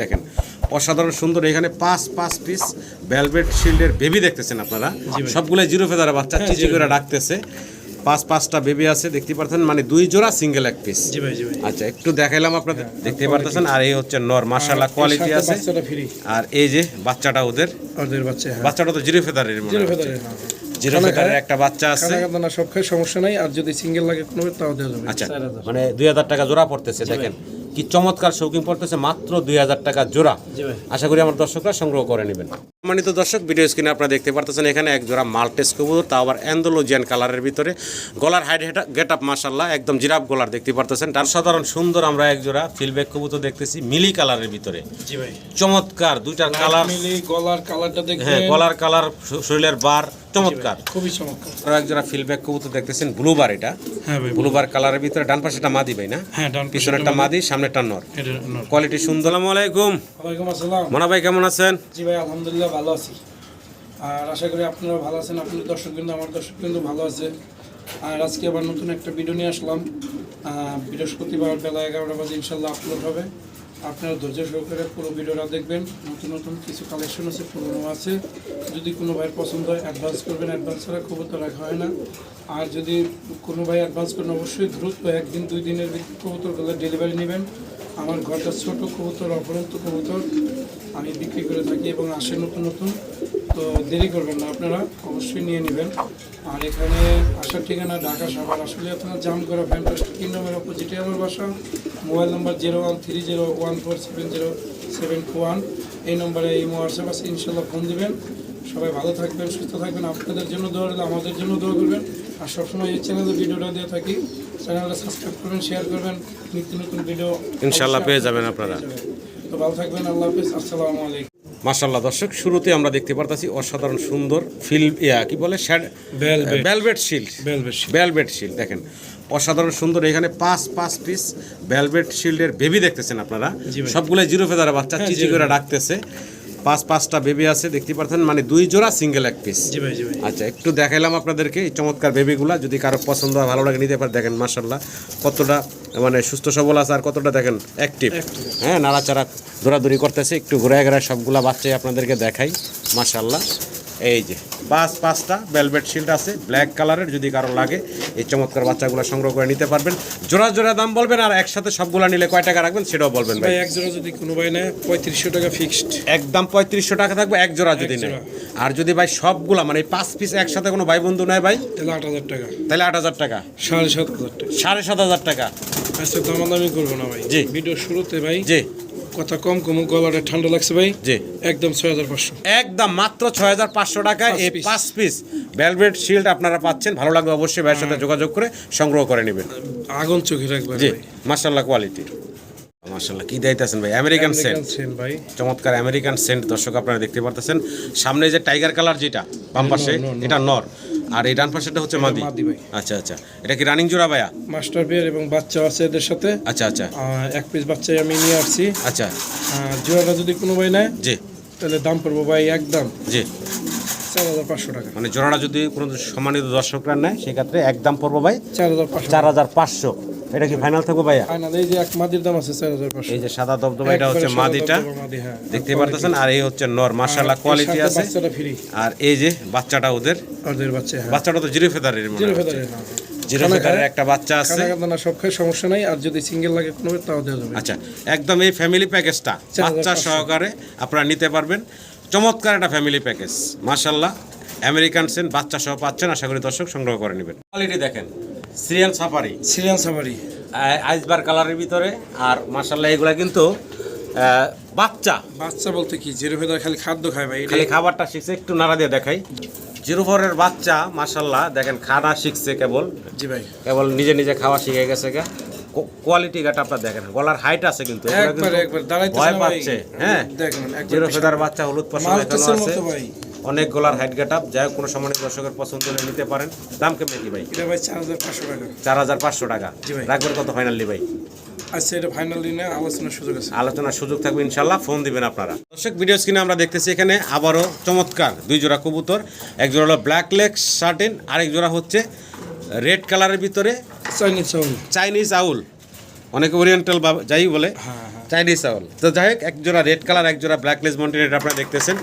দেখেন অসাধারণ সুন্দর এখানে পাঁচ পাঁচ পিস ভেলভেট শিল্ডের বেবি দেখতেছেন আপনারা। সবগুলো জিরো ফেদারে বাচ্চা চিচি করে ডাকতেছে। পাঁচ পাঁচটা বেবি আছে দেখতে পাচ্ছেন মানে দুই জোড়া সিঙ্গেল এক পিস আচ্ছা একটু দেখাইলাম আপনাদের দেখতে পারতেছেন? আর এই হচ্ছে নর মাশাআল্লাহ কোয়ালিটি আছে। আর এই যে বাচ্চাটা ওদের ওদের বাচ্চা হ্যাঁ। বাচ্চাটা তো জিরো ফেদারের জিরো হয়। ফেদারের হ্যাঁ। জিরো খানা একটা বাচ্চা আছে। না সব সমস্যা নাই। আর যদি সিঙ্গেল লাগে কোনো তাও দেওয়া যাবে। আচ্ছা মানে দুই হাজার টাকা জোড়া পড়তেছে দেখেন। কি চমৎকার শৌখিন পড়তেছে মাত্র দুই হাজার টাকা জোড়া। আশা করি আমার দর্শকরা সংগ্রহ করে নেবেন। সম্মানিত দর্শক ভিডিও স্ক্রিনে আপনারা দেখতে পারতেছেন এখানে এক জোড়া মাল্টেস কবুতর তা আবার অ্যান্ডোলোজিয়ান কালারের ভিতরে। গলার হাইড গেট আপ মাসাল্লাহ একদম জিরাফ গলার দেখতে পারতেছেন। তার সাধারণ সুন্দর আমরা এক জোড়া ফিলব্যাক কবুতর দেখতেছি মিলি কালারের ভিতরে। চমৎকার দুইটার কালার। মিলি গলার কালারটা দেখবেন। হ্যাঁ গলার কালার শরীরের বার চমৎকার। খুবই চমৎকার। আপনারা এক জোড়া ফিলব্যাক কবুতর দেখতেছেন ব্লুবার এটা। হ্যাঁ ভাই ব্লুবার কালারের ভিতরে ডান পাশেটা মাদি ভাই না? হ্যাঁ ডান পিছনেরটা মাদি। সামনেরটা নর। কোয়ালিটি সুন্দর আলাইকুম। ওয়ালাইকুম আসসালাম। মোনা ভাই কেমন আছেন? জি ভাই আলহামদুলিল্লাহ ভালো আছি। আর আশা করি আপনারা ভালো আছেন আপনার দর্শক কিন্তু আমার দর্শক কিন্তু ভালো আছে। আর আজকে আবার নতুন একটা ভিডিও নিয়ে আসলাম। আহ, বৃহস্পতিবার বেলা এগারোটা বাজে ইনশাল্লাহ আপলোড হবে। আপনারা ধৈর্য সহকারে পুরো ভিডিওটা দেখবেন। নতুন নতুন কিছু কালেকশন আছে, পুরনো আছে। যদি কোনো ভাইয়ের পছন্দ হয় অ্যাডভান্স করবেন। অ্যাডভান্স ছাড়া খবর তো রাখা হয় না। আর যদি কোনো ভাই অ্যাডভান্স করেন, অবশ্যই দ্রুত একদিন, দুই দিনের কবুতরগুলো ডেলিভারি নেবেন। আমার ঘরটা ছোটো কবুতর অপরন্ত কবুতর। আমি বিক্রি করে থাকি এবং আসে নতুন নতুন তো দেরি করবেন না আপনারা অবশ্যই নিয়ে নেবেন। আর এখানে আসার ঠিকানা ঢাকা সাভার আসলে আপনারা জাম করা ফ্যান্টাস্টিক কিংডমের অপোজিটে আমার বাসা। Mobile number zero one three zero one four seven zero seven one. এই নম্বরে এই হোয়াটসঅ্যাপ আছে ইনশাল্লাহ ফোন দিবেন। সবাই ভালো থাকবেন সুস্থ থাকবেন আপনাদের জন্য দোয়া আমাদের জন্য দোয়া করবেন। আর সবসময় এই চ্যানেলে ভিডিওটা দিয়ে থাকি। চ্যানেলটা সাবস্ক্রাইব করবেন শেয়ার করবেন নিত্য নতুন ভিডিও ইনশাল্লাহ পেয়ে যাবেন আপনারা। তো ভালো থাকবেন আল্লাহ হাফিজ আসসালামু আলাইকুম। মাশাল্লাহ দর্শক শুরুতে আমরা দেখতে পারতাছি অসাধারণ সুন্দর ফিল ইয়া কি বলে? বেলবেট শিল্ড বেলবেশ ভেলভেট শিল্ড দেখেন। অসাধারণ সুন্দর এখানে পাঁচ পাঁচ পিস ভেলভেট শিল্ডের বেবি দেখতেছেন আপনারা। সবগুলো জিরো ফেদারা বাচ্চা হ্যাঁ, চিচি করে ডাকতেছে পাঁচ পাঁচটা বেবি আছে দেখতে পারছেন? মানে দুই জোড়া সিঙ্গেল এক পিস আচ্ছা একটু দেখাইলাম আপনাদেরকে এই চমৎকার বেবিগুলা যদি কারও পছন্দ হয় ভালো লাগে নিতে পারে দেখেন মার্শাল্লাহ কতটা মানে সুস্থ সবল আছে আর কতটা দেখেন অ্যাক্টিভ হ্যাঁ নাড়াচাড়া দৌড়াদৌড়ি করতেছে একটু ঘুরে ঘুরে সবগুলা বাচ্চাই আপনাদেরকে দেখাই মাসাল্লাহ এই যে পাঁচ পাঁচটা ভেলভেট শিল্ড আছে ব্ল্যাক কালারের যদি কারও লাগে এই চমৎকার বাচ্চাগুলো সংগ্রহ করে নিতে পারবেন। জোড়া জোড়া দাম বলবেন আর একসাথে সবগুলা নিলে কয় টাকা রাখবেন সেটাও বলবেন ভাই। এক জোড়া যদি কোনো ভাই নেয় পঁয়ত্রিশশো টাকা ফিক্সড একদম পঁয়ত্রিশশো টাকা থাকবে এক জোড়া যদি নেয়। আর যদি ভাই সবগুলা মানে এই পাঁচ পিস একসাথে কোনো ভাই বন্ধু নেয় ভাই? তাহলে আট হাজার টাকা। তাহলে আট হাজার টাকা। সাড়ে সাত হাজার টাকা। সাড়ে সাত হাজার টাকা। আচ্ছা দামাদামি করব না ভাই। জি। ভিডিও শুরুতে ভাই জি। কথা কম কম গলাটা ঠান্ডা লাগছে ভাই। জি। একদম ছয় হাজার পাঁচশো। একদম মাত্র ছয় হাজার পাঁচশো পাঁচ এই পাঁচ পিস ভেলভেট শিল্ড আপনারা পাচ্ছেন। ভালো লাগবে অবশ্যই ভাইয়ের সাথে যোগাযোগ করে সংগ্রহ করে নেবেন। আগুন চোখে রাখবেন জি মার্শাল্লাহ কোয়ালিটির মার্শাল্লাহ কি দিতেছেন ভাই? আমেরিকান সেন্ট ভাই। চমৎকার আমেরিকান সেন্ট দর্শক আপনারা দেখতে পারতেছেন। সামনে যে টাইগার কালার যেটা বাম পাশে এটা নর। আর এই ডান পাশেটা হচ্ছে মাদি? মাদি ভাই। আচ্ছা আচ্ছা। এটা কি রানিং জোড়া ভাইয়া? মাস্টার বিয়ার এবং বাচ্চা আছে এদের সাথে। আচ্ছা আচ্ছা। এক পিস বাচ্চাই আমি নিয়ে আসছি। আচ্ছা। জোড়াটা যদি কোনো ভাই নেয় জি। তাহলে দাম পড়ব ভাই একদম। জি। চার হাজার পাঁচশো টাকা। মানে জোড়াটা যদি কোনো সম্মানিত দর্শকরা নেয় সেক্ষেত্রে একদম পড়ব ভাই। চার হাজার চার হাজার পাঁচশো। এটা কি ফাইনাল থাকব ভাইয়া? ফাইনাল এই যে এক মাদির দাম আছে চার হাজার পাঁচশো। এই যে সাদা দবদবা এটা হচ্ছে মাদিটা। হ্যাঁ। দেখতে পারতেছেন? আর এই হচ্ছে নর মাশাআল্লাহ কোয়ালিটি আছে। আর এই যে বাচ্চাটা ওদের। ওদের বাচ্চা হ্যাঁ। বাচ্চাটা তো জিরো ফেদারের মনে জিরো ফেদারের হ্যাঁ। জিরো ফেদারের একটা বাচ্চা আছে। সব খায় সমস্যা নাই। আর যদি সিঙ্গেল লাগে কোনো তাও দেওয়া যাবে। আচ্ছা একদম এই ফ্যামিলি প্যাকেজটা বাচ্চা সহকারে আপনারা নিতে পারবেন। চমৎকার একটা ফ্যামিলি প্যাকেজ মাশাল্লাহ আমেরিকান সেন বাচ্চা সহ পাচ্ছেন আশা করি দর্শক সংগ্রহ করে নেবেন। কোয়ালিটি দেখেন। Serial safari. Syrian safari. আইসবার কালারের ভিতরে আর মাশাল্লাহ এগুলা কিন্তু বাচ্চা। বাচ্চা বলতে কি? জিরো ফেদার খালি খাদ্য খায় ভাই খালি খাবারটা শিখছে একটু নাড়া দিয়ে দেখাই। জিরো ফোরের বাচ্চা মাশাল্লাহ দেখেন খানা শিখছে কেবল। জি ভাই। কেবল নিজে নিজে খাওয়া শিখে গেছে গা। কোয়ালিটি গাটা আপনার দেখেন গলার হাইট আছে কিন্তু একবার একবার দাঁড়াইতেছে ভয় পাচ্ছে হ্যাঁ? দেখেন জিরো ফেদার বাচ্চা হলুদ মাল্টেসের আছে। অনেক গলার হাইট গেট আপ যাই কোনো সম্মানিত দর্শকের পছন্দ হলে নিতে পারেন। দাম কেমন কি ভাই? এটা ভাই চার হাজার পাঁচশো টাকা। চার হাজার পাঁচশো টাকা। রাখবেন কত ফাইনালি ভাই? আচ্ছা এটা ফাইনাল দিনে আলোচনার সুযোগ আছে। আলোচনার সুযোগ থাকবে ইনশাল্লাহ ফোন দিবেন আপনারা। দর্শক ভিডিও স্ক্রিনে আমরা দেখতেছি এখানে আবারও চমৎকার দুই জোড়া কবুতর এক জোড়া হলো ব্ল্যাক লেগ শার্টেন আরেক জোড়া হচ্ছে রেড কালারের ভিতরে চাইনিজ চাইনিজ আউল অনেকে ওরিয়েন্টাল বা যাই বলে। হ্যাঁ হ্যাঁ। চাইনিজ চাউল তো যাই হোক এক জোড়া রেড কালার এক জোড়া ব্ল্যাক লেস মন্টিনেট আপনারা দেখতেছেন।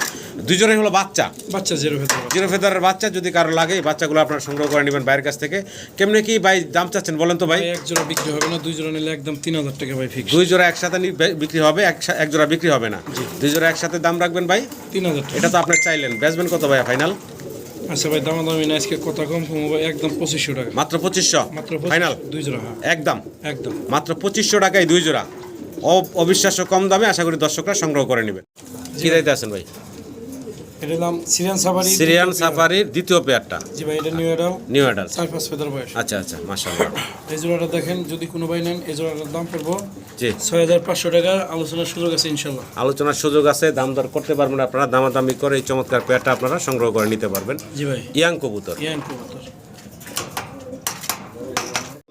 দুই জোড়াই হলো বাচ্চা। বাচ্চা জিরো ভেতরে জিরো ফেদারের বাচ্চা যদি কারও লাগে এই বাচ্চাগুলো আপনারা সংগ্রহ করে নেবেন বাইরের কাছ থেকে। কেমনে কি ভাই দাম চাচ্ছেন বলেন তো ভাই? এক জোড়া বিক্রি হবে না দুই জোড়া নিলে একদম তিন হাজার টাকা ভাই ফিক্স দুই জোড়া একসাথে বিক্রি হবে এক জোড়া বিক্রি হবে না। দুই জোড়া একসাথে দাম রাখবেন ভাই? তিন হাজার টাকা। এটা তো আপনার চাইলেন। বেচবেন কত ভাই ফাইনাল? আচ্ছা ভাই দামা দামি না আজকে কথা কম কম ভাই একদম পঁচিশশো টাকা। মাত্র পঁচিশশো? মাত্র ফাইনাল? দুই জোড়া হ্যাঁ। একদম? একদম। মাত্র পঁচিশশো টাকায় দুই জোড়া। অবিশ্বাস্য কম দামে আশা করি দর্শকরা সংগ্রহ করে নেবেন কি দাইতে আছেন ভাই? এটা নাম সিরিয়ান সাফারি সিরিয়ান সাফারির দ্বিতীয় পেয়ারটা। জি ভাই এটা নিউ এডাল নিউ অ্যাডাল চার পাঁচ ফেদার বয়স। আচ্ছা আচ্ছা মাশাআল্লাহ। এই জোড়াটা দেখেন যদি কোনো ভাই নেন এই জোড়াটার দাম পড়ব জি। ছয় হাজার পাঁচশো টাকা। আলোচনার সুযোগ আছে ইনশাল্লাহ আলোচনার সুযোগ আছে দাম দর করতে পারবেন আপনারা। দামাদামি করে এই চমৎকার পেয়ারটা আপনারা সংগ্রহ করে নিতে পারবেন। জি ভাই। ইয়াং কবুতর। ইয়ান কবুতর।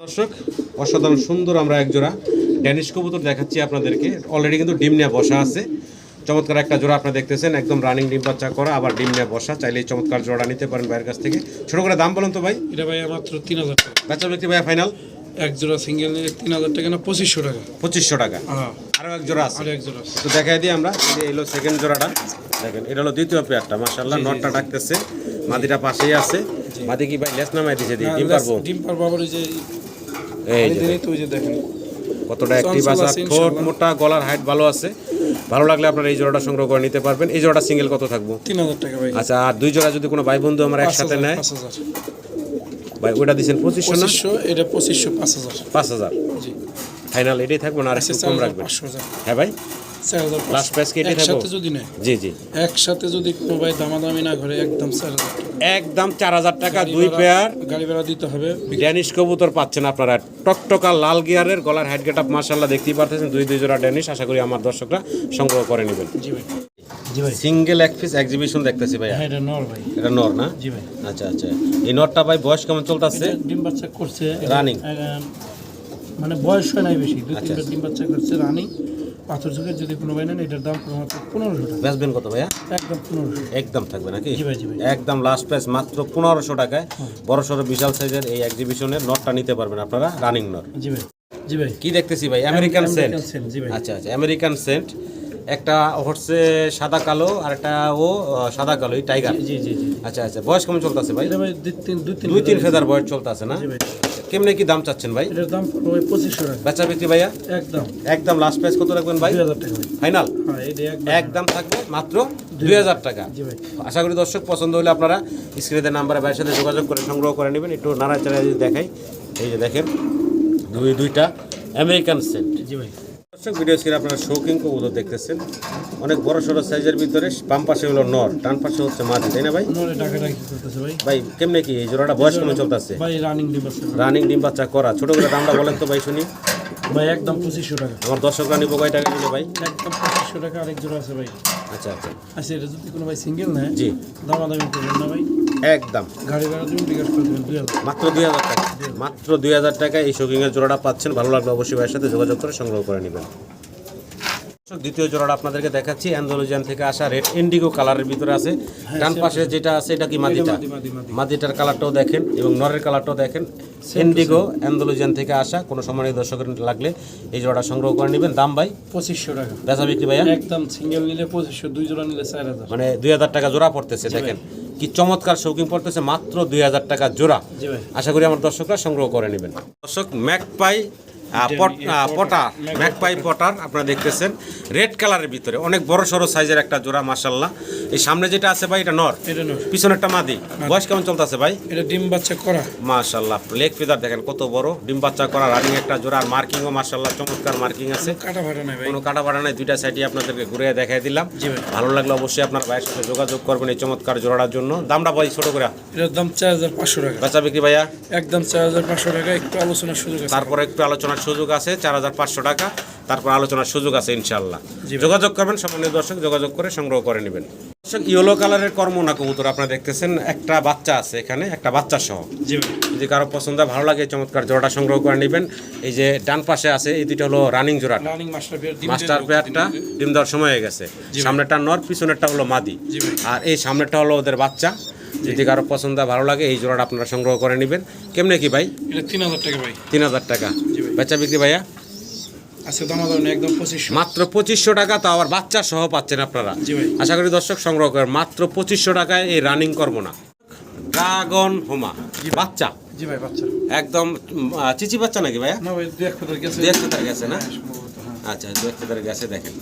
দর্শক অসাধারণ সুন্দর আমরা এক জোড়া ড্যানিশ কবুতর দেখাচ্ছি আপনাদেরকে। অলরেডি কিন্তু ডিম নিয়ে বসা আছে। চমৎকার একটা জোড়া আপনারা দেখতেছেন একদম রানিং ডিম বাচ্চা করা আবার ডিম নিয়ে বসা চাইলে এই চমৎকার জোড়া নিতে পারেন ভাইয়ের কাছ থেকে। ছোট করে দাম বলুন তো ভাই। এটা ভাই মাত্র তিন হাজার টাকা। বাচ্চা ব্যক্তি ভাইয়া ফাইনাল এক জোড়া সিঙ্গেল নিলে তিন হাজার টাকা না পঁচিশশো টাকা। পঁচিশশো টাকা। হ্যাঁ। আরও এক জোড়া আছে। আর এক জোড়া আছে। তো দেখাই দিই আমরা যে এলো সেকেন্ড জোড়াটা। দেখেন এটা হলো দ্বিতীয় পেয়ারটা মাশাল্লাহ নটটা ডাকতেছে। মাদিটা পাশেই আছে। মাদি কি ভাই লেস নামাই দিছে দিই ডিম পারব? ডিম পারব আবার যে এই যে দিনেই তো ওই যে দেখেন। কতটা অ্যাক্টিভ আছে আছে ঠোঁট মোটা গলার হাইট ভালো আছে। ভালো লাগলে আপনারা এই জোড়াটা সংগ্রহ করে নিতে পারবেন। এই জোড়াটা সিঙ্গেল কত থাকব? তিন হাজার টাকা ভাই। আচ্ছা আর দুই জোড়া যদি কোনো ভাই বন্ধু আমার একসাথে নেয়? ভাই ওটা দিচ্ছেন পঁচিশশো না? এটা পঁচিশশো পাঁচ হাজার। পাঁচ হাজার। জি। ফাইনাল এটাই থাকব না? আর আচ্ছা একটু কম রাখবেন। হ্যাঁ ভাই? লাস্ট প্রাইস কি এটাই থাকব? একসাথে যদি নেয়। জি জি। একসাথে যদি কোনো ভাই দামাদামি না করে একদম টাকা। একদম চার হাজার টাকা দুই পেয়ার। গাড়ি ভাড়া দিতে হবে। ড্যানিশ কবুতর পাচ্ছেন আপনারা। টকটকা লাল গিয়ারের গলার হাইট গেট আপ মার্শাল্লাহ দেখতেই পারতেছেন। দুই দুই জোড়া ড্যানিশ আশা করি আমার দর্শকরা সংগ্রহ করে নেবেন। জি ভাই। জি ভাই। সিঙ্গেল এক পিস এক্সিবিশন দেখতেছি ভাইয়া। হ্যাঁ এটা নর ভাই। এটা নর না? জি ভাই। আচ্ছা আচ্ছা। এই নরটা ভাই বয়স কেমন চলতেছে? এটা ডিম বাচ্চা করছে। এটা, মানে বয়স হয় নাই বেশি। দুই আচ্ছা, তিনটা ডিম বাচ্চা করছে রানিং পাথর চোখের যদি কোনো ভাই নেন এটার দাম মাত্র পনেরোশো টাকা। বেচবেন কত ভাইয়া? একদম পনেরোশো একদম থাকবে নাকি? জি ভাই, জি ভাই। একদম লাস্ট প্রাইস মাত্র পনেরোশো টাকায়। বড় সড়ো বিশাল সাইজের এই এক্সিবিশনের নটটা নিতে পারবেন আপনারা রানিং নট জি ভাই জি ভাই। কি দেখতেছি ভাই? আমেরিকান সেন্ট আচ্ছা আচ্ছা আমেরিকান সেন্ট একটা হচ্ছে সাদা কালো আর একটা ও সাদা কালো এই টাইগার জি জি আচ্ছা আচ্ছা বয়স কেমন চলতেছে ভাই? দুই তিন ফেদার বয়স চলতেছে না? কেমনে কি দাম চাচ্ছেন ভাই? এটার দাম ভাই পঁচিশশো টাকা। বেচা বিক্রি ভাইয়া? একদম। একদম লাস্ট প্রাইস কত রাখবেন ভাই? দুই হাজার টাকা। ফাইনাল হ্যাঁ এই একদম একদম থাকবে মাত্র দুই হাজার। টাকা। জি ভাই। আশা করি দর্শক পছন্দ হলে আপনারা স্ক্রিনে নাম্বারে ভাইয়ের সাথে যোগাযোগ করে সংগ্রহ করে নেবেন। একটু নারায়ণ যদি দেখাই এই যে দেখেন দুই দুইটা আমেরিকান সেন্ট জি ভাই। দর্শক ভিডিও স্ক্রিনে আপনারা শৌকিং কবুতর দেখতেছেন। অনেক বড় সড়ো সাইজের ভিতরে বাম পাশে হলো নর ডান পাশে হচ্ছে মাদি তাই না ভাই? ভাই। ভাই কেমনে কি এই জোড়াটা বয়স কেমন চলতেছে? ভাই রানিং ডিম বাচ্চা করা ছোট করে দামটা বলেন তো ভাই শুনি। ভাই একদম পঁচিশশো টাকা। আমার দর্শকরা নিবো কয় টাকা দিলে ভাই? একদম পঁচিশশো টাকা আরেক জোড়া আছে ভাই। আচ্ছা আচ্ছা। আচ্ছা এটা যদি কোনো ভাই সিঙ্গেল নেয় জি। দামাদামি করবেন না ভাই। একদম। মাত্র দুই হাজার টাকা। মাত্র দুই হাজার টাকায় এই শৌকিংয়ের জোড়াটা পাচ্ছেন। ভালো লাগলে অবশ্যই ভাইয়ের সাথে যোগাযোগ করে সংগ্রহ করে নেবেন। দ্বিতীয় জোড়াটা আপনাদেরকে দেখাচ্ছি। অ্যান্ডোলজিয়ান থেকে আসা রেড ইন্ডিগো কালারের ভিতরে আছে। ডান পাশে যেটা আছে এটা কি মাদিটা? মাদি, মাদি, মাদি। মাদিটার কালারটাও দেখেন এবং নরের কালারটাও দেখেন। ইন্ডিগো অ্যান্ডোলজিয়ান থেকে আসা। কোনো সম্মানিত দর্শকের লাগলে এই জোড়াটা সংগ্রহ করে নেবেন। দাম ভাই? পঁচিশশো টাকা। বেচা বিক্রি ভাইয়া? একদম সিঙ্গেল নিলে পঁচিশশো দুই জোড়া নিলে চার হাজার। মানে দুই হাজার টাকা জোড়া পড়তেছে দেখেন। কি চমৎকার শৌখিন পড়তেছে মাত্র দুই হাজার টাকা জোড়া। আশা করি আমার দর্শকরা সংগ্রহ করে নেবেন। দর্শক ম্যাকপাই আহ, পট- আহ, পটা ম্যাকপাই পটার আপনারা দেখতেছেন। রেড কালারের ভিতরে অনেক বড় সড়ো সাইজের একটা জোড়া মাসাল্লাহ এই সামনে যেটা আছে ভাই এটা নর। পিছনেরটা মাদি। বয়স কেমন চলতেছে ভাই? এটা ডিম বাচ্চা করা। মাশাল্লাহ লেগ ফিদার দেখেন কত বড়। ডিম বাচ্চা করা রানিং একটা জোড়া আর মার্কিংও মাশাল্লাহ চমৎকার মার্কিং আছে। কাটা ভাড়া নাই ভাই। কোনো কাটা বাড়া নাই দুইটা সাইডে আপনাদেরকে ঘুরে দেখাই দিলাম। ভালো লাগলে অবশ্যই আপনার ভাইয়ের সাথে যোগাযোগ করবেন এই চমৎকার জোড়ার জন্য। দামটা ভাই ছোট করে। এটার দাম চার হাজার পাঁচশো টাকা। বেচা বিক্রি ভাইয়া? একদম চার হাজার পাঁচশো টাকা একটু আলোচনার সুযোগ তারপরে একটু সুযোগ আছে চার হাজার পাঁচশো টাকা। তারপর আলোচনার সুযোগ আছে ইনশাল্লাহ। যোগাযোগ করবেন সম্মানীয় দর্শক যোগাযোগ করে সংগ্রহ করে নেবেন। দর্শক ইয়েলো কালারের কর্মনা কবুতর আপনারা দেখতেছেন একটা বাচ্চা আছে এখানে একটা বাচ্চা সহ। যদি কারও পছন্দ হয়, ভালো লাগে চমৎকার জোড়াটা সংগ্রহ করে নেবেন। এই যে ডান পাশে আছে এই দুইটা হলো রানিং জোড়া। মাস্টার পেয়ার পেয়ারটা ডিম দেওয়ার সময় হয়ে গেছে। সামনেটা নর পিছনেরটা হলো মাদি। আর এই সামনেরটা হলো ওদের বাচ্চা। যদি কারও পছন্দ ভালো লাগে এই জোড়াটা আপনারা সংগ্রহ করে নেবেন। কেমনে কি ভাই? তিন হাজার টাকা ভাই। তিন হাজার টাকা। বেচা বিক্রি ভাইয়া? আজকে দাম দাম একদম পঁচিশশো। মাত্র পঁচিশশো টাকা তো আবার বাচ্চা সহ পাচ্ছেন আপনারা। আশা করি দর্শক সংগ্রহ করেন। মাত্র পঁচিশশো টাকায় এই রানিং করব না ড্রাগন হোমা বাচ্চা? জি ভাই বাচ্চা। একদম চিচি বাচ্চা নাকি ভাইয়া? না ভাই দু এক কোথাও গেছে। না? হ্যাঁ, হ্যাঁ। আচ্ছা দু এক গেছে দেখেন।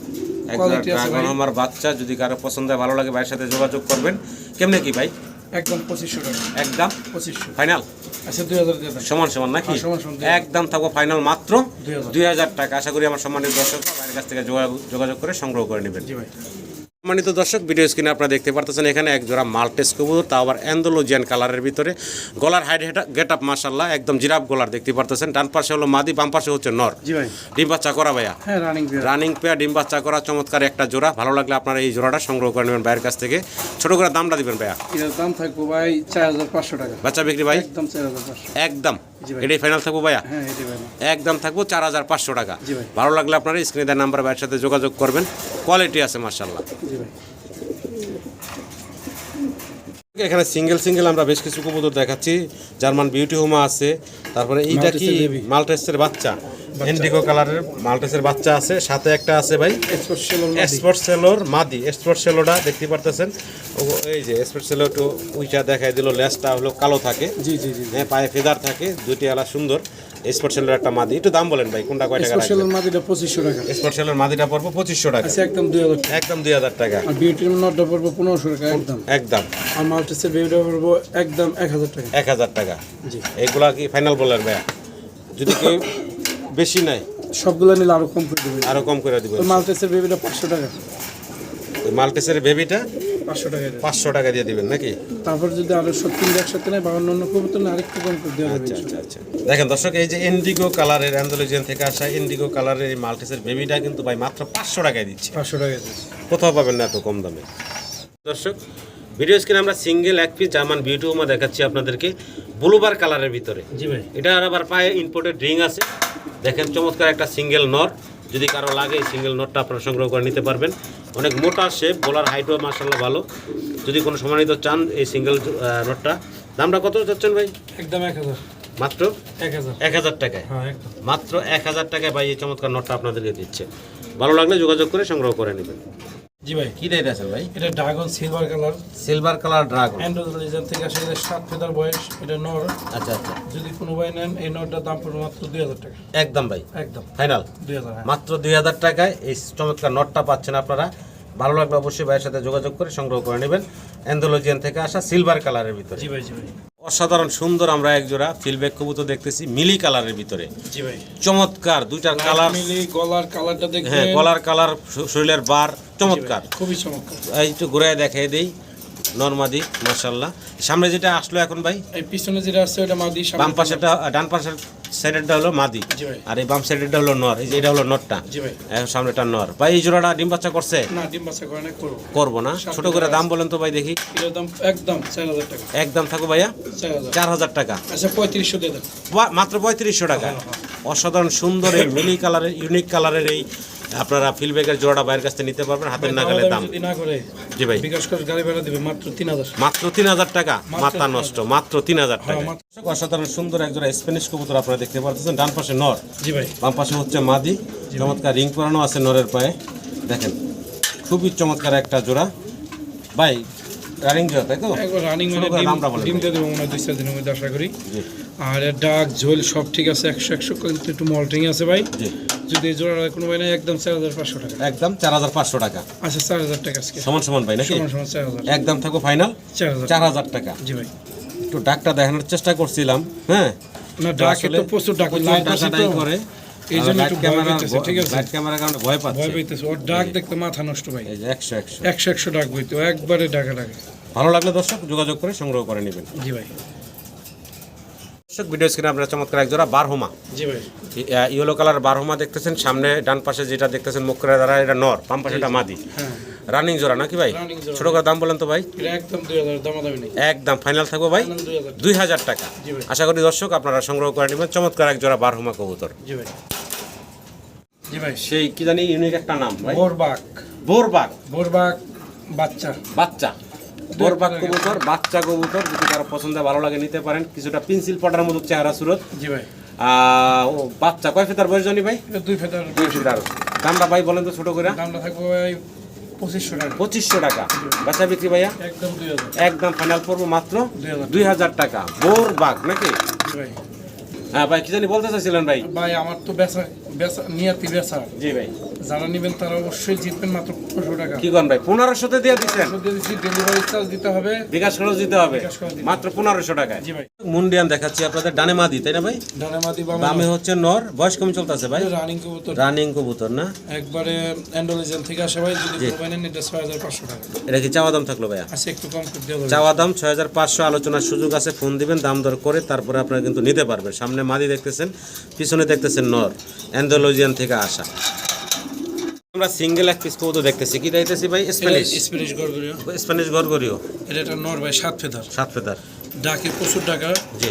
একদম ড্রাগন হোমার বাচ্চা যদি কারও পছন্দ হয় ভালো লাগে ভাইয়ের সাথে যোগাযোগ করবেন। কেমনে কি ভাই? একদম পঁচিশশো টাকা একদম পঁচিশশো ফাইনাল? আচ্ছা দুই হাজার সমান সমান নাকি? হ্যাঁ। একদম থাকব ফাইনাল মাত্র 2000 দুই হাজার টাকা। আশা করি আমার সম্মানিত দর্শক বাইরের কাছ থেকে যোগাযোগ- যোগাযোগ করে সংগ্রহ করে নেবেন। জি ভাই। সম্মানিত দর্শক ভিডিও স্ক্রিনে আপনারা দেখতে পারতেছেন এখানে এক জোড়া মাল্টেস কবুতর তা আবার অ্যান্ডোলোজিয়ান কালারের ভিতরে। গলার হাইট গেট আপ মাসাল্লাহ একদম জিরাফ গলার দেখতে পারতেছেন। ডান পাশে হলো মাদি বাম পাশে হচ্ছে নর। জি ভাই। ডিম বাচ্চা করা ভাইয়া? রানিং পেয়া রানিং পেয়ার ডিম বাচ্চা করা চমৎকার একটা জোড়া। ভালো লাগলে আপনারা এই জোড়াটা সংগ্রহ করে নেবেন ভাইয়ের কাছ থেকে। ছোট করে দামটা দিবেন ভাইয়া। দাম থাকব ভাই চার হাজার পাঁচশো টাকা। বাচ্চা বিক্রি ভাই? একদম চার হাজার পাঁচশো। একদম। এটাই ফাইনাল থাকব ভাইয়া? হ্যাঁ একদম থাকব চার হাজার পাঁচশো টাকা। ভালো লাগলে আপনারা স্ক্রিনে দেওয়ার নাম্বার ভাইয়ের সাথে যোগাযোগ করবেন। কোয়ালিটি আছে মার্শাল্লাহ এখানে সিঙ্গেল সিঙ্গেল আমরা বেশ কিছু কবুতর দেখাচ্ছি। জার্মান বিউটি হোমা আছে। তারপরে এইটা কি? মালটেস্টের বাচ্চা। ইন্ডিগো কালারের মাল্টেসের বাচ্চা আছে সাথে একটা আছে ভাই এক্সপোর্ট সেলোর মাদি। স্পোর্ট সেলোটা দেখতে পারতেছেন? এই যে স্পোর্ট সেলো একটু উইটা দেখাই দিল লেসটা হলো কালো থাকে। জি জি জি হ্যাঁ পায়ে ফেদার থাকে দুইটি আলা সুন্দর। স্পোর্ট সেলোর একটা মাদি একটু দাম বলেন ভাই কোনটা কয় টাকা এক্সপোর্ট সেলর মাদিটা পঁচিশশো টাকা। স্পোর্ট সেলোর মাদিটা পড়ব পঁচিশশো টাকা। আচ্ছা একদম দুই হাজার টাকা। একদম দুই হাজার টাকা। আর বিউটির নটটা পড়ব পনেরোশো টাকা একদম। একদম। আর মাল্টিসের বেবিটা পড়ব একদম এক হাজার টাকা। এক হাজার টাকা। জি। এইগুলা কি ফাইনাল বললেন ভাইয়া? যদি কেউ বেশি নেয় সবগুলো নিলে আরও কম করে দেবে আরও কম করে দিব মালটেসের বেবিটা পাঁচশো টাকা। মাল্টিসের বেবিটা পাঁচশো টাকা পাঁচশো টাকা দিয়ে দিবেন নাকি? তারপর যদি আরও সত্যি একসাথে নেয় বাগান অন্য কবুতর না আরেকটু কম করে দেওয়া আচ্ছা আচ্ছা আচ্ছা। দেখেন দর্শক এই যে ইন্ডিগো কালারের অ্যান্ডোলজিয়ান থেকে আসা ইন্ডিগো কালারের এই মালটেসের বেবিটা কিন্তু ভাই মাত্র পাঁচশো টাকায় দিচ্ছে। পাঁচশো টাকা দেবে কোথাও পাবেন না এত কম দামে। দর্শক ভিডিও স্ক্রিনে আমরা সিঙ্গেল এক পিস জার্মান বিউটি হোমা দেখাচ্ছি আপনাদেরকে ব্লুবার কালারের ভিতরে। জি ভাই। এটা আবার পায়ে ইম্পোর্টেড রিং আছে। দেখেন চমৎকার একটা সিঙ্গেল নট। যদি কারও লাগে এই সিঙ্গেল নটটা আপনারা সংগ্রহ করে নিতে পারবেন। অনেক মোটা শেপ বলার হাইটও মার্শাল্লাহ ভালো। যদি কোনো সম্মানিত চান এই সিঙ্গেল নটটা দামটা কত চাচ্ছেন ভাই? একদম এক হাজার। মাত্র? এক হাজার। এক হাজার টাকায়? হ্যাঁ মাত্র এক হাজার টাকায় ভাই এই চমৎকার নটটা আপনাদেরকে দিচ্ছে। ভালো লাগলে যোগাযোগ করে সংগ্রহ করে নেবেন। জি ভাই কি রেট আছে ভাই? এটা dragon silver colour silver colour dragon অ্যান্ড্রোলিজান থেকে আসে এটা সাত ফেদার বয়স এটা নর। আচ্ছা আচ্ছা। যদি কোনো ভাই নেন এই নরটার দাম পড়বে মাত্র দুই হাজার টাকা। একদম ভাই। একদম। ফাইনাল দুই হাজার হ্যাঁ। মাত্র দুই হাজার টাকায় এই চমৎকার নটটা পাচ্ছেন আপনারা। ভালো লাগবে অবশ্যই ভাইয়ের সাথে যোগাযোগ করে সংগ্রহ করে নেবেন। অ্যান্ডোলজিয়ান থেকে আসা সিলভার কালারের ভিতরে। জি ভাই জি ভাই। অসাধারণ সুন্দর আমরা এক জোড়া ফিলব্যাক কবুতর দেখতেছি মিলি কালারের ভিতরে। চমৎকার দুইটার কালার। মিলি গলার কালারটা দেখবেন। হ্যাঁ গলার কালার শরীরের বার চমৎকার। খুবই চমৎকার। এই তো ঘুরে দেখাই দেই। নর্মাদি মার্শাল্লাহ সামনে যেটা আসলো এখন ভাই? এই পিছনে যেটা আছে ওটা মাদি বাম পাশেটা ডান পাশের সাইডেরটা হলো মাদি। আর এই বাম সাইডেরটা হলো নর এই যে এটা হলো নরটা। জি ভাই। এখন সামনেটা নর। ভাই এই জোড়াটা ডিম বাচ্চা করছে? না ডিম বাচ্চা করে না করব। করব না। ছোট করে দাম বলেন তো ভাই দেখি। এটার দাম একদম চার হাজার টাকা। একদম থাকো ভাইয়া। চার হাজার। চার হাজার টাকা। আচ্ছা পঁয়ত্রিশশো দিয়ে দেন। মাত্র পঁয়ত্রিশশো টাকা। অসাধারণ সুন্দর এই মিলি কালারের ইউনিক কালারের এই আপনারা ফিল ব্যাগের জোড়াটা বাইরের কাছ থেকে নিতে পারবেন হাতের নাগালে দাম। না করে জি ভাই। বিকাশ করে গাড়ি ভাড়া দিবে মাত্র তিন হাজার। মাত্র তিন হাজার টাকা? মাথা নষ্ট মাত্র তিন হাজার টাকা হ্যাঁ, মাত্র- অসাধারণ সুন্দর একজোড়া স্প্যানিশ কবুতর আপনারা দেখতে পাচ্ছেন ডান পাশে নর। জি ভাই। বাম পাশে হচ্ছে মাদি। চমৎকার রিং পরানো আছে নরের পায়ে। দেখেন খুবই চমৎকার একটা জোড়া। ভাই রানিং জোড়া তাই তো? একবার রানিং মানে করে ডিম দামটা বলেন ডিম দিয়ে দেবো মনে হয় দুই চার দিনের মধ্যে আশা করি। আর ডাক ঝোল সব ঠিক আছে একশো একশো কিন্তু একটু মল্টিং আছে ভাই। যদি এই জোড়া কোনো ভাই নাই একদম চার হাজার পাঁচশো টাকা। একদম চার হাজার পাঁচশো টাকা। আচ্ছা চার হাজার টাকা আজকে। সমান সমান ভাই নাকি? সমান সমান চার হাজার। একদম থাকো ফাইনাল চার হাজার। চার হাজার টাকা। জি ভাই। একটু ডাকটা দেখানোর চেষ্টা করছিলাম হ্যাঁ? না ডাকে তো প্রচুর ডাক করে। এই জন্য একটু ক্যামেরা ঠিক আছে? লাইট ক্যামেরার কারণে ভয় পাচ্ছে। ভয় পাইতেছে। ওর ডাক দেখতে মাথা নষ্ট ভাই। একশো একশো। একশো একশো ডাক বইতে একবারে ডাকা ডাকে ভালো লাগলে দর্শক যোগাযোগ করে সংগ্রহ করে নেবেন। জি ভাই। দর্শক ভিডিও স্ক্রিনে আপনারা চমৎকার একজোড়া বারহোমা। জি ভাই। ইয়েলো কালার বারহোমা দেখতেছেন। সামনে ডান পাশে যেটা দেখতেছেন মুখ করে দ্বারা এটা নর বাম পাশে এটা মাদি। হ্যাঁ। রানিং জোড়া নাকি ভাই? ছোট করে দাম বলেন তো ভাই। একদম ফাইনাল থাকব ভাই? দুই হাজার। টাকা। আশা করি দর্শক আপনারা সংগ্রহ করে নেবেন। চমৎকার এক জোড়া বারহোমা কবুতর। জি ভাই। জি ভাই। সেই কি জানি ইউনিক একটা নাম ভাই। বোরবাক। বোরবাগ বোরবাক বাচ্চা। বাচ্চা। বোরবাগ কবুতর বাচ্চা কবুতর। যদি কারও পছন্দ ভালো লাগে নিতে পারেন। কিছুটা পেন্সিল পটার মতো চেহারা সুরত। জি ভাই। বাচ্চা কয় ফেতার বয়স জানি ভাই? দুই ফেদার দুই ফেতার। দামটা ভাই বলেন তো ছোট করে। দামটা থাকবে ভাই পঁচিশশো টাকা। পঁচিশশো টাকা। বাচ্চা বিক্রি ভাইয়া? একদম একদম ফাইনাল পড়ব মাত্র দুই হাজার। টাকা। বোর বাঘ নাকি হ্যাঁ ভাই কি জানি বলতে চাইছিলেন ভাই? ভাই আমার তো বেচা বেচা নিয়াতি বেচা জি ভাই। যারা নেবেন তারা অবশ্যই জিতবেন মাত্র পনেরোশো টাকা। কি করেন ভাই? পনেরোশোতে দিয়ে দিচ্ছেন? যদি ডেলিভারি চার্জ দিতে হবে। বিকাশ খরচ দিতে হবে? মাত্র পনেরোশো টাকায়। জি ভাই। মুন্ডিয়ান দেখাচ্ছি আপনাদের ডানে মাদি তাই না ভাই? ডানে মাদি বামে হচ্ছে নর বয়স কম চলতেছে ভাই? রানিং কবুতর। রানিং কবুতর না? একবারে অ্যান্ডোলিজেন থেকে আসে ভাই যদি নেন এটা ছয় হাজার পাঁচশো টাকা। এটা কি চাওয়া দাম থাকল ভাইয়া? আচ্ছা একটু কম করে দেওয়া চাওয়া দাম ছয় হাজার পাঁচশো আলোচনার সুযোগ আছে ফোন দিবেন দাম দর করে তারপরে আপনারা কিন্তু নিতে পারবেন। সামনে মাদি দেখতেছেন পিছনে দেখতেছেন নর। অ্যান্ডোলজিয়ান থেকে আসা। আমরা সিঙ্গেল এক পিস কবুতর দেখতেছি। কি দেখতেছি ভাই? স্প্যানিশ স্প্যানিশ গরগরিও স্প্যানিশ গরগরিও এটা একটা নর ভাই সাত ফেদার। সাত ফেদার। ডাকে প্রচুর টাকা জি।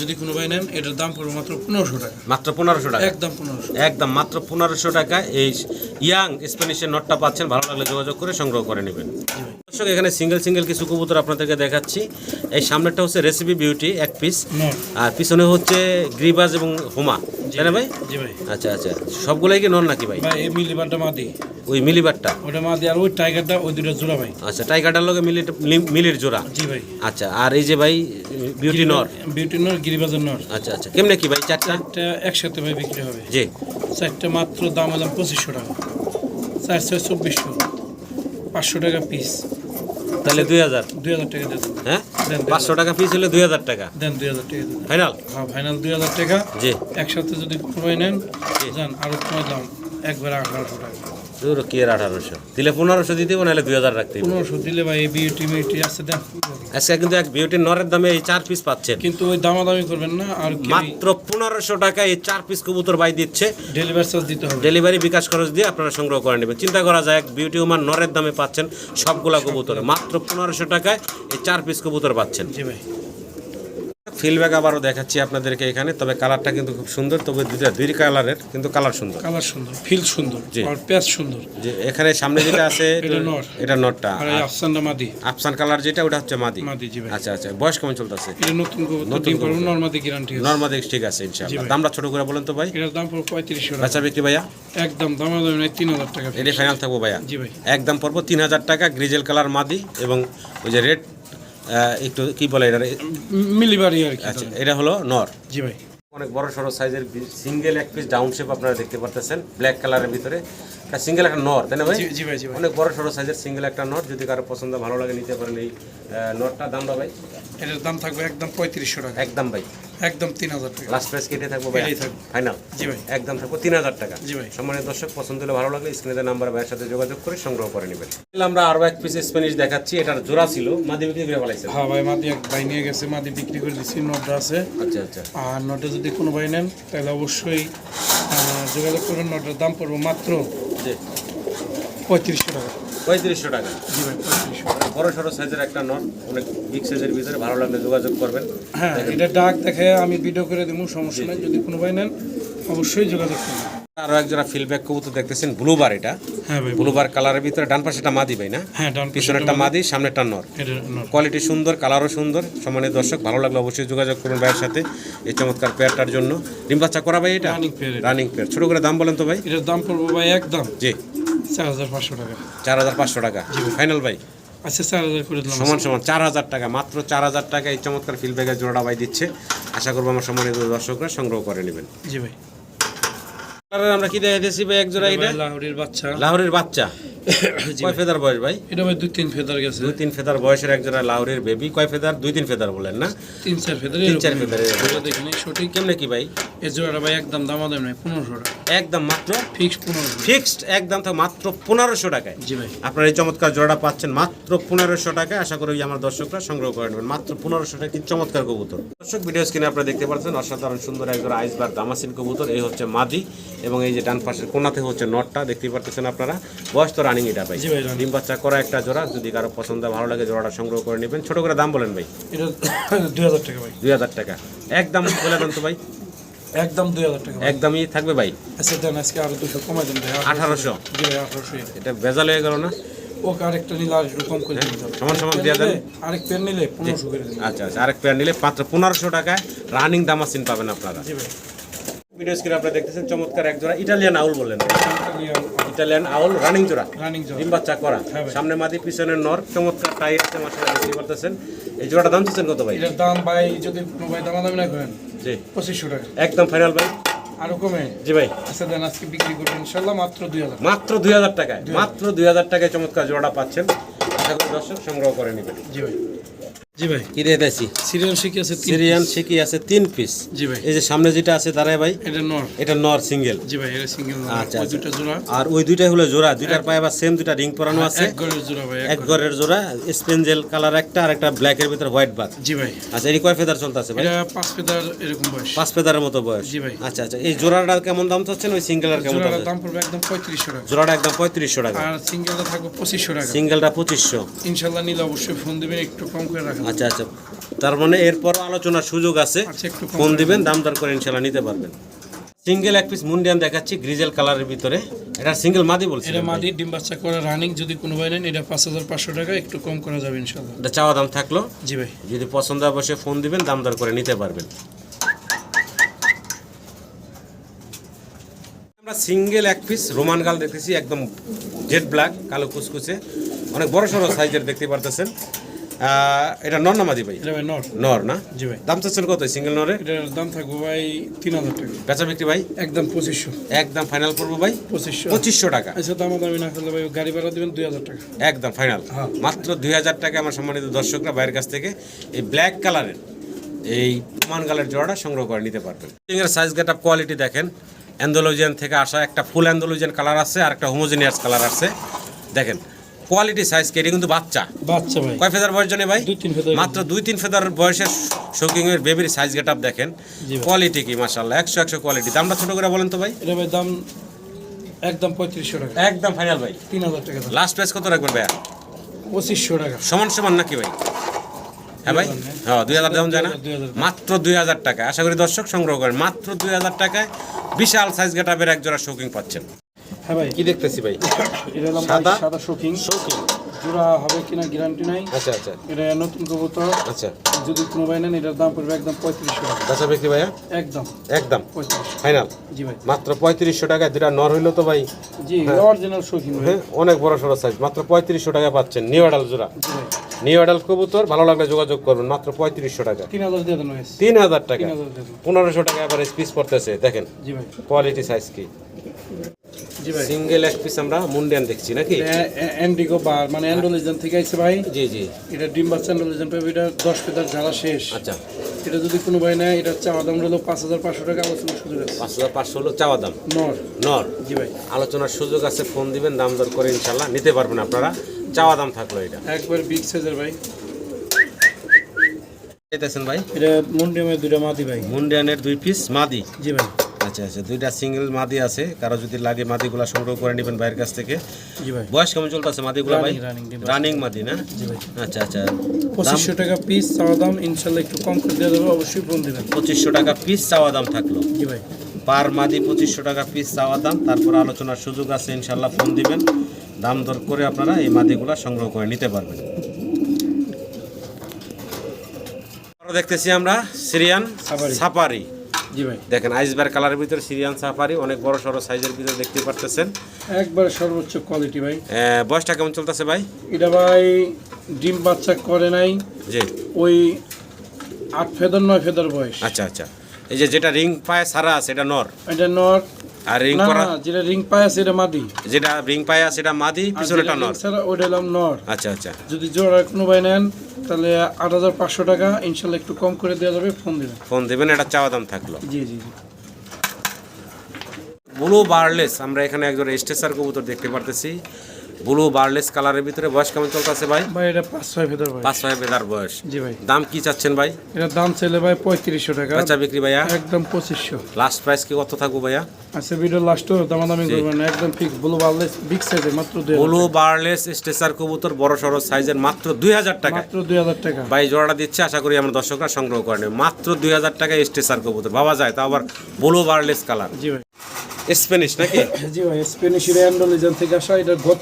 যদি কোনো ভাই নেন এটার দাম পড়বে মাত্র পনেরোশো টাকা। মাত্র পনেরোশো টাকা? একদম পনেরোশো। একদম মাত্র পনেরোশো টাকা। এই ইয়াং স্প্যানিশের নটটা পাচ্ছেন ভালো লাগলে যোগাযোগ করে সংগ্রহ করে নেবেন। দর্শক এখানে সিঙ্গেল সিঙ্গেল কিছু কবুতর আপনাদেরকে দেখাচ্ছি। এই সামনেরটা হচ্ছে রেসিপি বিউটি এক পিস আর পিছনে হচ্ছে গ্রিবাজ এবং হোমা তাই না ভাই? জি ভাই। আচ্ছা আচ্ছা। সবগুলাই কি নন নাকি ভাই? ভাই এই মিলিবারটা মাদি। ওই মিলিবারটা? ওটা মাদি আর ওই টাইগারটা ওই দুটো জোড়া ভাই। আচ্ছা টাইগারটার লগে মিলি মিলির জোড়া। জি ভাই। আচ্ছা আর এই যে ভাই বিউটি নর। বিউটি নর গিরিবাজার নর আচ্ছা আচ্ছা। কেমনে কি ভাই চারটা? এটা একসাথে ভাই বিক্রি হবে। জি। চারটে মাত্র দাম দাম পঁচিশশো টাকা। চার ছয় চব্বিশশো। পাঁচশো টাকা পিস তাহলে দুই হাজার। দুই হাজার টাকা দেন হ্যাঁ? দেন, দেন। পাঁচশো টাকা পিস হলে দুই হাজার টাকা। দেন দুই হাজার টাকা দেন ফাইনাল হ্যাঁ ফাইনাল দুই হাজার টাকা। জি। একসাথে যদি কমাই নেন যান আরও কমাই দাম। একবারে আঠারোশো টাকা। দূর কি এর আঠারোশো? দিলে পনেরোশো দিতে নাহলে দুই হাজার রাখতে পনেরোশো দিলে ভাই এই বিউটি মিউটি আছে দেন আজকে কিন্তু এক বিউটির নরের দামে এই চার পিস পাচ্ছেন। কিন্তু ওই দামাদামি করবেন না আর মাত্র পনেরোশো টাকা এই চার পিস কবুতর দিচ্ছে। ডেলিভারি চার্জ দিতে হবে। ডেলিভারি বিকাশ খরচ দিয়ে আপনারা সংগ্রহ করে নেবেন। চিন্তা করা যায় এক বিউটি উমার নরের দামে পাচ্ছেন সবগুলা কবুতর। মাত্র পনেরোশো টাকায় এই চার পিস কবুতর পাচ্ছেন। জি ভাই। ফিলব্যাক আবারও দেখাচ্ছি আপনাদেরকে এখানে তবে কালারটা কিন্তু খুব সুন্দর তবে দুইটা দুই কালারের কিন্তু কালার সুন্দর। কালার সুন্দর ফিল সুন্দর। আর প্যাচ সুন্দর। যে এখানে সামনে যেটা আছে এটা নর। এটা নটটা আর এই আফসানটা মাদি। আফসান কালার যেটা ওটা হচ্ছে মাদি। মাদি জি ভাই। আচ্ছা আচ্ছা বয়স কেমন চলতেছে? এটা নতুন নতুন ডিম পারব গ্যারান্টি আছে। নর্মাদি ঠিক আছে ইনশাআল্লাহ। দামটা ছোট করে বলেন তো ভাই। এটার দাম পড়বে পঁয়ত্রিশশো টাকা। বেচা বিক্রি ভাইয়া? একদম দামা নাই তিন হাজার টাকা। এটাই ফাইনাল থাকব ভাইয়া। জি ভাই। একদম পড়ব তিন হাজার টাকা গ্রিজেল কালার মাদি এবং ওই যে রেড একটু কি বলে এটা মিলিবাড়ি আর কি আচ্ছা এটা হলো নর। জি ভাই। অনেক বড় সড়ো সাইজের সিঙ্গেল এক পিস ডাউন শেপ আপনারা দেখতে পারতেছেন ব্ল্যাক কালারের ভিতরে। সিঙ্গেল একটা নর তাই না ভাই? জি ভাই জি অনেক বড় সড়ো সাইজের সিঙ্গেল একটা নট যদি কারও পছন্দ ভালো লাগে নিতে পারেন এই নটটা দাম ভাই? এটার দাম থাকবে একদম পঁয়ত্রিশশো টাকা। একদম ভাই। একদম তিন হাজার টাকা। লাস্ট প্রাইস কেটে থাকব ভাই। ফাইনাল জি ভাই। একদম থাকব তিন হাজার টাকা। জি ভাই। সম্মানিত দর্শক পছন্দ হলে ভালো লাগলে স্ক্রিনে নাম্বার ভাইয়ের সাথে যোগাযোগ করে সংগ্রহ করে নেবেন। আমরা আরও এক পিস স্প্যানিশ দেখাচ্ছি। এটার জোড়া ছিল। মাদি বিক্রি করে ফেলাইছেন? হ্যাঁ ভাই মাদি এক ভাই নিয়ে গেছে। মাদি বিক্রি করে দিচ্ছি নটটা আছে। আচ্ছা আচ্ছা। আর নটে যদি কোনো ভাই নেন তাহলে অবশ্যই যোগাযোগ করবেন নটের দাম পড়ব মাত্র যে পঁয়ত্রিশশো টাকা। পঁয়ত্রিশশো টাকা। জি ভাই পঁয়ত্রিশশো বড়ো বড় সড়ো সাইজের একটা নট অনেক বিগ সাইজের ভিতরে ভালো লাগলে যোগাযোগ করবেন। হ্যাঁ এটা ডাক দেখে আমি ভিডিও করে দেবো সমস্যা নেই যদি কোনো ভাই নেন অবশ্যই যোগাযোগ করবেন। আরও এক জোড়া ফিলব্যাক কবুতর দেখতেছেন ব্লুবার এটা। হ্যাঁ ভাই ব্লুবার কালারের ভিতরে ডান পাশেটা মাদি ভাই না? হ্যাঁ ডান পিছনেরটা মাদি। সামনেরটা নর। কোয়ালিটি সুন্দর কালারও সুন্দর। সম্মানিত দর্শক ভালো লাগলে অবশ্যই যোগাযোগ করুন ভাইয়ের সাথে এই চমৎকার পেয়ারটার জন্য। ডিম বাচ্চা করা ভাই এটা? রানিং পেয়ার রানিং পেয়ার ছোট করে দাম বলেন তো ভাই। এটার দাম পড়বে ভাই একদম। জি। চার হাজার পাঁচশো টাকা। চার হাজার পাঁচশো টাকা। ফাইনাল ভাই। আচ্ছা চার হাজার করে দিলাম। সমান সমান চার হাজার টাকা। মাত্র চার হাজার টাকা এই চমৎকার ফিলব্যাগের জোড়াটা ভাই দিচ্ছে। আশা করব আমার সম্মানিত দর্শকরা সংগ্রহ করে নেবেন। জি ভাই। আমরা কি দেখাইতেছি ভাই এক জোড়া এটা লাহোরের বাচ্চা। লাহোরের বাচ্চা। কয় ফেদার বয়স ভাই? এটা ভাই দুই তিন ফেদার গেছে। দুই তিন ফেদার বয়সের এক জোড়া লাহোরের বেবি কয় ফেদার? দুই তিন ফেদার বলেন না? তিন চার ফেদার তিন চার ফেদার দেখিনি সঠিক। কেমনে কি ভাই? এই জোড়াটা ভাই একদম দামা দাম নাই পনেরোশো টাকা। একদম মাত্র ফিক্স পনেরোশো। ফিক্সড একদম তো মাত্র পনেরোশো টাকায়। জি ভাই। আপনার এই চমৎকার জোড়াটা পাচ্ছেন মাত্র পনেরোশো টাকায়। আশা করি আমার দর্শকরা সংগ্রহ করে নেবেন। মাত্র পনেরোশো টাকা কি চমৎকার কবুতর। দর্শক ভিডিও স্ক্রিনে আপনারা দেখতে পাচ্ছেন অসাধারণ সুন্দর এক জোড়া আইসবার দামাসিন কবুতর। এই হচ্ছে মাদি এবং এই যে ডান পাশের কোনাতে হচ্ছে নটটা। দেখতে পাচ্ছেন আপনারা। বয়স তো রানিং এটা ভাই। ডিম বাচ্চা করা একটা জোড়া যদি কারও পছন্দ ভালো লাগে জোড়াটা সংগ্রহ করে নেবেন। ছোট করে দাম বলেন ভাই। এটা দুই হাজার টাকা ভাই। দুই হাজার টাকা। একদম বলে দেন তো ভাই। একদম দুই হাজার টাকা একদমই থাকবে ভাই। আচ্ছা দেন আজকে আরও দুশো কমাই দেন ভাই। আঠারোশো। জি ভাই আঠারোশো এটা ভেজাল হয়ে গেল না? ওকে আরেকটা নিলে আর একটু কম করে সমান সমান দিয়ে দেন। আরেক পেন নিলে পনেরোশো করে আচ্ছা আচ্ছা আরেক পেয়ার নিলে মাত্র পনেরোশো টাকায় রানিং দামাসিন পাবেন আপনারা। জি ভাই। ভিডিও স্ক্রিনে আপনারা দেখতেছেন চমৎকার এক জোড়া ইটালিয়ান আউল বললেন। ইটালিয়ান আউল রানিং জোড়া। রানিং জব ডিম বাচ্চা করা। হ্যাঁ সামনে মাদি পিছনে নর চমৎকার টাই আছে মাসালা দেখতে পারতেছেন। এই জোড়াটা দাম চাচ্ছেন কত ভাই? দাম ভাই যদি না করেন জি। টাকা। একদম ফাইনাল ভাই। আরও কমে? জি ভাই। আচ্ছা দেন আজকে বিক্রি করবেন মাত্র দুই হাজার মাত্র দুই হাজার টাকায়। মাত্র দুই হাজার টাকায় চমৎকার জোড়াটা পাচ্ছেন। আশা করি দর্শক সংগ্রহ করে নেবেন। জি ভাই। জি ভাই। কি রে দেশি সিরিয়াল আছে সিরিয়ান শিকি আছে তিন পিস জি ভাই। এই যে সামনে যেটা আছে দাঁড়ায় ভাই এটা নর। এটা নর সিঙ্গেল। জি ভাই এটা সিঙ্গেল আচ্ছা, ওই আচ্ছা। দুটো জোড়া। আর ওই দুইটাই হলো জোড়া দুইটার পায়ে আবার সেম দুইটা রিং পরানো আছে। এক ঘরের জোড়া ভাই এক এক জোড়া স্পেঞ্জেল কালার একটা আর একটা ব্ল্যাকের ভিতর হোয়াইট বাদ। জি ভাই। আচ্ছা কয় ফেদার চলতেছে ভাই? এটা পাঁচ পেদার এরকম বয়স। পাঁচ ফেদারের মতো বয়স। জি ভাই। আচ্ছা আচ্ছা এই জোড়াটা কেমন দাম চাচ্ছেন? ওই সিঙ্গেলের কেমন দাম দাম পড়বে একদম টাকা। জোড়াটা একদম পঁয়ত্রিশশো টাকা। আর সিঙ্গেলটা থাকবে পঁচিশশো টাকা। সিঙ্গেলটা পঁচিশশো। ইনশাল্লাহ নিলে অবশ্যই ফোন দিবেন একটু কম করে রাখেন আচ্ছা আচ্ছা। তার মানে এরপরও আলোচনার সুযোগ আছে। আচ্ছা ফোন দিবেন দাম দর করে ইনশাল্লাহ নিতে পারবেন। সিঙ্গেল এক পিস মুন্ডিয়ান দেখাচ্ছি গ্রিজেল কালারের ভিতরে। এটা সিঙ্গেল মাদি বলছি এটা মাদি ডিম বাচ্চা করে রানিং যদি কোনো ভাই নেন এটা পাঁচ হাজার পাঁচশো টাকা একটু কম করা যাবে ইনশাল্লাহ। এটা চাওয়া দাম থাকল? জি ভাই। যদি পছন্দ হয় বসে ফোন দিবেন দাম দর করে নিতে পারবেন। আমরা সিঙ্গেল এক পিস রোমান গাল দেখতেছি একদম জেড ব্ল্যাক কালো কুচকুচে অনেক বড় সড়ো সাইজের দেখতে পারতেছেন। এটা নর নামাদি ভাই? ভাই নর। নর না? জি ভাই। দাম চাচ্ছেন কত সিঙ্গেল নরে এটার দাম থাকবে ভাই তিন হাজার টাকা। বেচা বিক্রি ভাই? একদম পঁচিশশো। একদম ফাইনাল করব ভাই? পঁচিশশো। পঁচিশশো টাকা। আচ্ছা দামা দামি না করলে ভাই গাড়ি ভাড়া দিবেন দুই হাজার টাকা। একদম ফাইনাল হ্যাঁ। মাত্র দুই হাজার টাকা আমার সম্মানিত দর্শকরা বাইরের কাছ থেকে এই ব্ল্যাক কালারের এই মান কালার জোড়াটা সংগ্রহ করে নিতে পারবেন। এর সাইজ গেট আপ কোয়ালিটি দেখেন। অ্যান্ডোলজিয়ান থেকে আসা একটা ফুল অ্যান্ডোলজিয়ান কালার আছে আর একটা হোমোজিনিয়াস কালার আছে। দেখেন কোয়ালিটি সাইজ কে এটা কিন্তু বাচ্চা। বাচ্চা ভাই। কয় ফেদার বয়স জানে ভাই? মাত্র দুই তিন ফেদার বয়সের শৌকিং এর বেবির সাইজ গেট আপ দেখেন কোয়ালিটি কি মাশাল্লাহ একশো একশো কোয়ালিটি দামটা ছোট করে বলেন তো ভাই। এটা ভাই দাম একদম পঁয়ত্রিশশো টাকা। একদম ফাইনাল ভাই। তিন হাজার টাকা লাস্ট প্রাইস কত রাখবেন ভাইয়া? পঁচিশশো টাকা। সমান সমান নাকি ভাই? হ্যাঁ ভাই? হ্যাঁ দুই হাজার যায় না? মাত্র দুই হাজার টাকা আশা করি দর্শক সংগ্রহ করেন। মাত্র দুই হাজার টাকায় বিশাল সাইজ গেটাপের এক জোড়া শৌকিং পাচ্ছেন। হ্যাঁ ভাই। কি দেখতেছি ভাই? এটা সাদা? সাদা শৌখিন। শৌকিং জোড়া হবে কিনা গ্যারান্টি নাই। আচ্ছা আচ্ছা। এটা নতুন কবুতর। আচ্ছা। যদি কোনো ভাই নেন এটার দাম পড়বে একদম পঁয়ত্রিশশো টাকা। বেচা বিক্রি ভাইয়া? একদম। একদম। ফাইনাল? জি ভাই। মাত্র পঁয়ত্রিশশো টাকায় দুটা নর হইল তো ভাই। জি অরিজিনাল শৌখিন হ্যাঁ অনেক বড় সড়ো সাইজ মাত্র পঁয়ত্রিশশো টাকা পাচ্ছেন নিউ আডাল জোড়া। নিউ আডাল কবুতর ভালো লাগলে যোগাযোগ করবেন। মাত্র পঁয়ত্রিশশো টাকা। তিন হাজার তিন হাজার টাকা। পনেরোশো টাকা এবার পিস পড়তেছে দেখেন। জি ভাই। কোয়ালিটি সাইজ কি। সিঙ্গেল এক পিস আমরা মুন্ডিয়ান দেখছি নাকি? অ্যান্ডিগো বার মানে অ্যান্ডোলিজন থেকে আইছে ভাই। জি জি। এটা ডিম বাচ্চা অ্যান্ডোলিজন পাবে এটা দশ পেতার জ্বালা শেষ। আচ্ছা। এটা যদি কোনো ভাই নেয় এটা চাওয়া দাম হলো পাঁচ হাজার পাঁচশো টাকা আলোচনা সুযোগ আছে। পাঁচ হাজার পাঁচশো হলো চাওয়া দাম? নর। নর। জি ভাই। আলোচনার সুযোগ আছে ফোন দিবেন দাম দর করে ইনশাল্লাহ নিতে পারবেন আপনারা। চাওয়া দাম থাকল এটা। একবার বিগ সাইজের ভাই। ভাই। এটা মুন্ডিয়ামের দুইটা মাদি ভাই। মুন্ডিয়ানের দুই পিস মাদি। জি ভাই। আচ্ছা আচ্ছা দুইটা সিঙ্গেল মাদি আছে। কারও যদি লাগে মাদিগুলা সংগ্রহ করে নেবেন বাইরের কাছ থেকে। বয়স কেমন চলতেছে মাদিগুলা ভাই? রানিং মাদি না? আচ্ছা আচ্ছা। পঁচিশশো টাকা পিস চাওয়া দাম ইনশাল্লাহ একটু কম করে দেওয়া যাবে অবশ্যই ফোন দেবেন। পঁচিশশো টাকা পিস চাওয়া দাম থাকল। জি ভাই। পার মাদি পঁচিশশো টাকা পিস চাওয়া দাম। তারপর আলোচনার সুযোগ আছে ইনশাল্লাহ ফোন দিবেন। দাম দর করে আপনারা এই মাদিগুলা সংগ্রহ করে নিতে পারবেন। আরও দেখতেছি আমরা সিরিয়ান সাফারি। জি ভাই। দেখেন আইসবার কালারের ভিতরে সিরিয়ান সাফারি অনেক বড় সড়ো সাইজের ভিতরে দেখতে পারতেছেন। একবার সর্বোচ্চ কোয়ালিটি ভাই। বয়সটা কেমন চলতেছে ভাই? এটা ভাই ডিম বাচ্চা করে নাই। জি। ওই আট ফেদর নয় ফেদর বয়স। আচ্ছা আচ্ছা। এই যে যেটা রিং পায় সারা আছে এটা নর? এটা নর আর রিং করা যেটা রিং পায় সেটা মাদি। যেটা রিং পায় সেটা মাদি পিছনেটা নর। স্যার হলাম নর। আচ্ছা আচ্ছা। যদি জোড়া কোনো ভাই নেন তাহলে আট হাজার পাঁচশো টাকা ইনশাল্লাহ একটু কম করে দেওয়া যাবে ফোন দেবেন। ফোন দেবেন এটা চাওয়া দাম থাকল। জি জি জি। ব্লু বার্লেস আমরা এখানে একজন স্টেসার কবুতর দেখতে পারতেছি। ব্লু বার্লেস কালারের ভিতরে বয়স কেমন চলতেছে ভাই? ভাই এটা পাঁচ ছয় ফেদার ভাই পাঁচ ছয় বেদার বয়স। জি ভাই। দাম কি চাচ্ছেন ভাই? এটার দাম চাইলে ভাই পঁয়ত্রিশশো টাকা। বাচ্চা বিক্রি ভাইয়া? একদম পঁচিশশো। লাস্ট প্রাইস কি কত থাকব ভাইয়া? আচ্ছা ভিডিও লাস্টও দামাদামি করবেন না। একদম ফিক্স ব্লু বার্লেস বিগ সাইজের মাত্র ব্লু বার্লেস স্টেসার কবুতর বড় সড়ো সাইজের মাত্র দুই হাজার টাকা। মাত্র দুই হাজার টাকা। ভাই জোড়াটা দিচ্ছে আশা করি আমার দর্শকরা সংগ্রহ করে নেবে। মাত্র দুই হাজার টাকায় স্টেসার কবুতর। ভাবা যায় তা আবার ব্লু বার্লেস কালার জি ভাই। স্প্যানিশ নাকি? জি ভাই অ্যান্ডোলিজান থেকে আসা এটা গত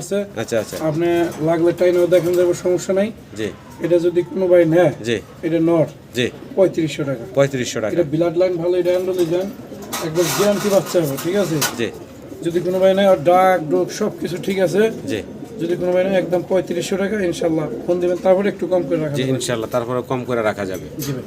আছে। আচ্ছা আচ্ছা। আপনি লাগলে টাইনেও দেখেন যাব সমস্যা নাই। জি। এটা যদি কোনো ভাই নেয় জি। এটা নর। জি। পঁয়ত্রিশশো টাকা। পঁয়ত্রিশশো টাকা। এটা ব্লাড লাইন ভালো এটা অ্যান্ডোলিজান গ্যারান্টি বাচ্চা হবে ঠিক আছে? জি। যদি কোনো ভাই নেয় আর ডাক ডোক সব কিছু ঠিক আছে। জি। যদি কোনো ভাই একদম পঁয়ত্রিশশো টাকা ইনশাল্লাহ। ফোন দিবেন তারপরে একটু কম করে রাখা ইনশাল্লাহ তারপরে কম করে রাখা যাবে। জি ভাই।